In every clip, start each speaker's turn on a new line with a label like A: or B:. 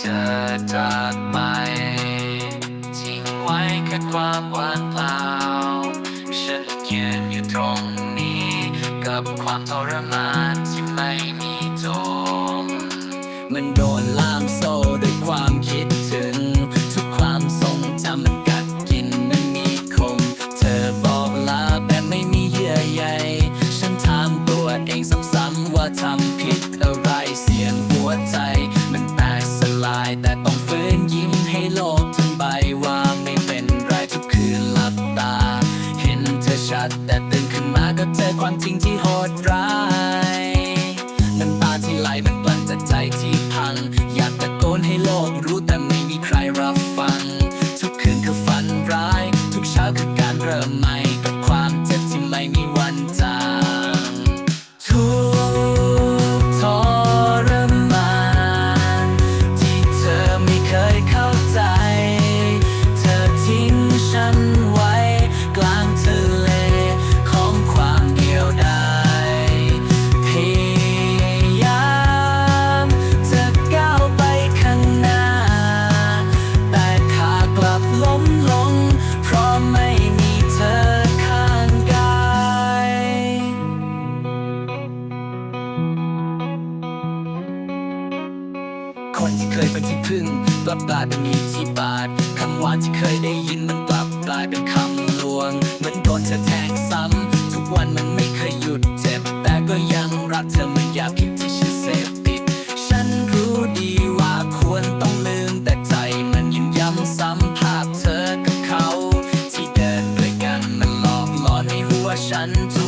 A: ธอจากไป ทิ้งไว้แค่ความว่างเปล่า ฉันยืนอยู่ตรงนี้ กับความทรมานที่ไม่มีจบ
B: มันโด ด แต่ตื่นขึ้นมาก็เจอความจริงที่โหดร้ายน้ำตาที่ไหลมันกลั่นจากใจที่พัง อยากตะโกนให้โลกรู้แต่ไม่มีใครรับฟัง ทุกคืนคือฝันร้าย ทุกเช้าคือการเริ่มใหม่ คนที่เคยเป็นที่พึ่งกลับกลายเป็นมีที่บาดคำหวานที่เคยได้ยินมันกลับกลายเป็นคำลวงเหมือนโดนเธอแทงซ้ำทุกวันมันไม่เคยหยุดเจ็บ แต่ก็ยังรักเธอเหมือนยาพิษที่ฉันเสพติด ฉันรู้ดีว่าควรต้องลืม แต่ใจมันยังย้ำซ้ำภาพเธอกับเขา ที่เดินด้วยกันมันหลอกหลอนในหัวฉันทุก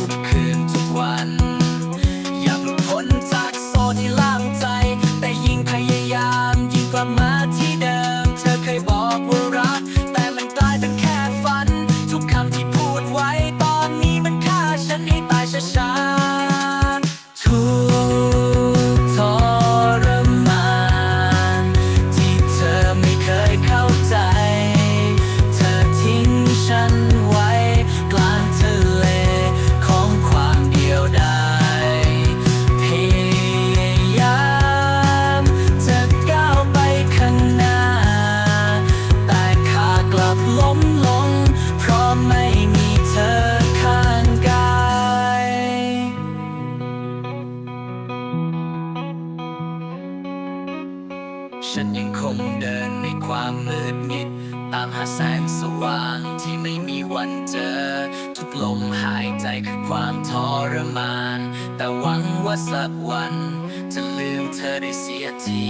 B: ฉันยังคงเดินในความมืดมิด ตามหาแสงสว่างที่ไม่มีวันเจอ ทุกลมหายใจคือความทรมาน แต่หวังว่าสักวัน จะลืมเธอได้เสียที